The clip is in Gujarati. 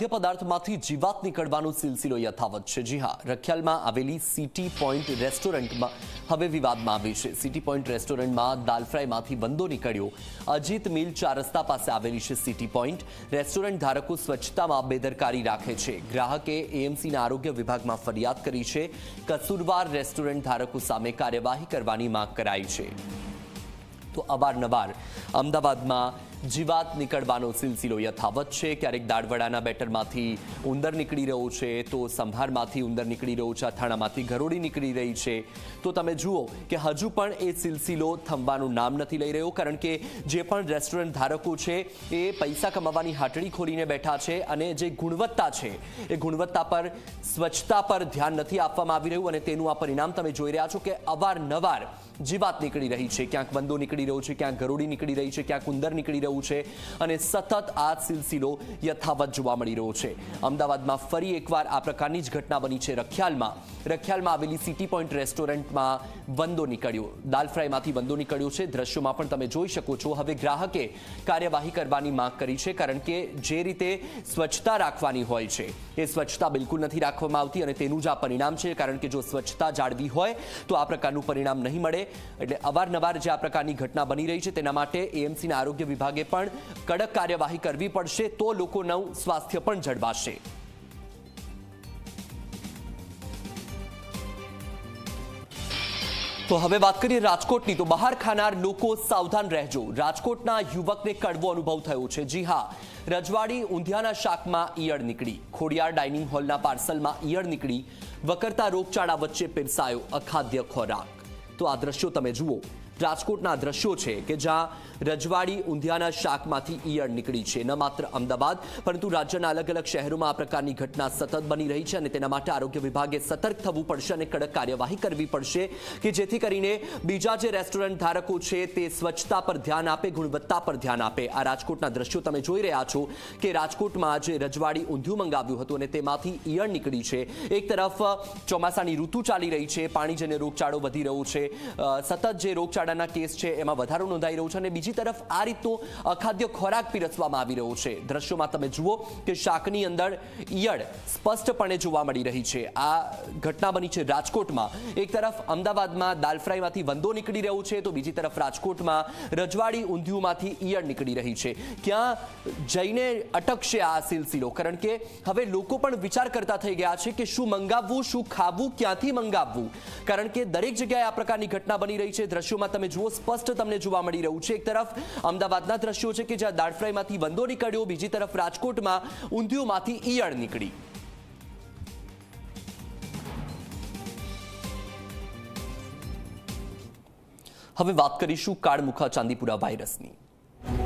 ખાદ્ય પદાર્થમાંથી જીવાત નીકળવાનો સિલસિલો યથાવત છે. જી હા, રખિયાલમાં આવેલી સિટી પોઈન્ટ રેસ્ટોરન્ટમાં હવે વિવાદમાં આવી છે. સિટી પોઈન્ટ રેસ્ટોરન્ટમાં દાલ ફ્રાયમાંથી બંદો નીકળ્યો. અજીત મિલ ચાર રસ્તા પાસે આવેલી છે સિટી પોઈન્ટ. રેસ્ટોરન્ટ ધારકો સ્વચ્છતામાં બેદરકારી રાખે છે. ગ્રાહકે એએમસીના આરોગ્ય વિભાગમાં ફરિયાદ કરી છે. કસૂરવાર રેસ્ટોરન્ટ ધારકો સામે કાર્યવાહી કરવાની માંગ કરાઈ છે. તો અવારનવાર અમદાવાદમાં જીવાત નીકળવાનો સિલસિલો યથાવત છે. ક્યારેક દાળવડાના બેટરમાંથી ઉંદર નીકળી રહ્યો છે, તો સંભારમાંથી ઉંદર નીકળી રહ્યો છે, અથાણામાંથી ઘરોડી નીકળી રહી છે. તો તમે જુઓ કે હજુ પણ એ સિલસિલો થંભવાનું નામ નથી લઈ રહ્યો, કારણ કે જે પણ રેસ્ટોરન્ટ ધારકો છે એ પૈસા કમાવાની હાટડી ખોલીને બેઠા છે અને જે ગુણવત્તા છે એ ગુણવત્તા પર, સ્વચ્છતા પર ધ્યાન નથી આપવામાં આવી રહ્યું અને તેનું આ પરિણામ તમે જોઈ રહ્યા છો કે અવારનવાર જીવાત નીકળી રહી છે. ક્યાંક બંદો નીકળી રહ્યો છે, ક્યાંક ગરોડી નીકળી રહી છે, ક્યાંક ઉંદર નીકળી રહ્યું છે અને સતત આ સિલસિલો યથાવત જોવા મળી રહ્યો છે. અમદાવાદમાં ફરી એકવાર આ પ્રકારની જ ઘટના બની છે રખિયાલમાં. રખિયાલમાં આવેલી સિટી પોઈન્ટ રેસ્ટોરન્ટમાં બંદો નીકળ્યો. દાલ ફ્રાયમાંથી બંદો નીકળ્યો છે. દ્રશ્યોમાં પણ તમે જોઈ શકો છો. હવે ગ્રાહકે કાર્યવાહી કરવાની માંગ કરી છે કારણ કે જે રીતે સ્વચ્છતા રાખવાની હોય છે. એ સ્વચ્છતા બિલકુલ નથી રાખવામાં આવતી અને તેનું જ આ પરિણામ છે કારણ કે જો સ્વચ્છતા જાળવી હોય તો આ પ્રકારનું પરિણામ નહીં મળે. એટલે અવારનવાર જે આ પ્રકારની ઘટના બની રહી છે તેના માટે એએમસીના આરોગ્ય વિભાગે પણ કડક કાર્યવાહી કરવી પડશે તો લોકોનું સ્વાસ્થ્ય પણ જળવાશે. તો હવે વાત કરીએ રાજકોટની, તો બહાર ખાનાર લોકો સાવધાન રહેજો. રાજકોટના યુવકને કડવો અનુભવ થયો છે. જી હા, રજવાડી ઊંધિયાના શાકમાં ઈયળ નીકળી. ખોડિયાર ડાઇનિંગ હોલના પાર્સલમાં ઈયળ નીકળી. વકરતા રોગચાળા વચ્ચે પીરસાયો અખાદ્ય ખોરાક. તો આ દ્રશ્યો તમે જુઓ. રાજકોટના દ્રશ્યો છે કે જ્યાં રજવાડી ઊંધિયાના શાકમાંથી ઈયળ નીકળી છે. ન માત્ર અમદાવાદ, પરંતુ રાજ્યના અલગ અલગ શહેરોમાં આ પ્રકારની ઘટના સતત બની રહી છે અને તેના માટે આરોગ્ય વિભાગે સતર્ક થવું પડશે અને કડક કાર્યવાહી કરવી પડશે કે જેથી કરીને બીજા જે રેસ્ટોરન્ટ ધારકો છે તે સ્વચ્છતા પર ધ્યાન આપે, ગુણવત્તા પર ધ્યાન આપે. આ રાજકોટના દ્રશ્યો તમે જોઈ રહ્યા છો કે રાજકોટમાં આજે રજવાડી ઊંધિયું મંગાવ્યું હતું અને તેમાંથી ઈયળ નીકળી છે. એક તરફ ચોમાસાની ઋતુ ચાલી રહી છે પાણીજન્ય રોગચાળો વધી રહ્યો છે સતત જે રોગચાળાના કેસ છે, એમાં વધારો નોંધાઈ રહ્યો છે અને બીજી તરફ આ રીતનો અખાદ્ય ખોરાક પીરસવામાં આવી રહ્યો છે. દ્રશ્યોમાં તમે જુઓ કે શાકની અંદર ઈયળ સ્પષ્ટપણે જોવા મળી રહી છે. આ ઘટના બની છે રાજકોટમાં. એક તરફ અમદાવાદમાં દાલફ્રાઈમાંથી વંદો નીકળી રહ્યો છે, તો બીજી તરફ રાજકોટમાં રજવાડી ઊંધિયુંમાંથી ઈયળ નીકળી રહી છે. ક્યાં જઈને અટકશે આ સિલસિલો? કારણ કે હવે લોકો પણ વિચાર કરતા થઈ ગયા છે કે શું મંગાવવું, શું ખાવું, ક્યાંથી મંગાવવું? કારણ કે દરેક જગ્યાએ આ પ્રકારની ઘટના બની રહી છે. દ્રશ્યોમાં તમે જુઓ, સ્પષ્ટ તમને જોવા મળી રહ્યું છે. એક તરફ અમદાવાદના દ્રશ્યો છે કે જ્યાં દાળફ્રાઈમાંથી વંદો નીકળ્યો, બીજી તરફ રાજકોટમાં ઊંધિયોમાંથી ઈયળ નીકળી. હવે વાત કરીશું કાળમુખા ચાંદીપુરા વાયરસની.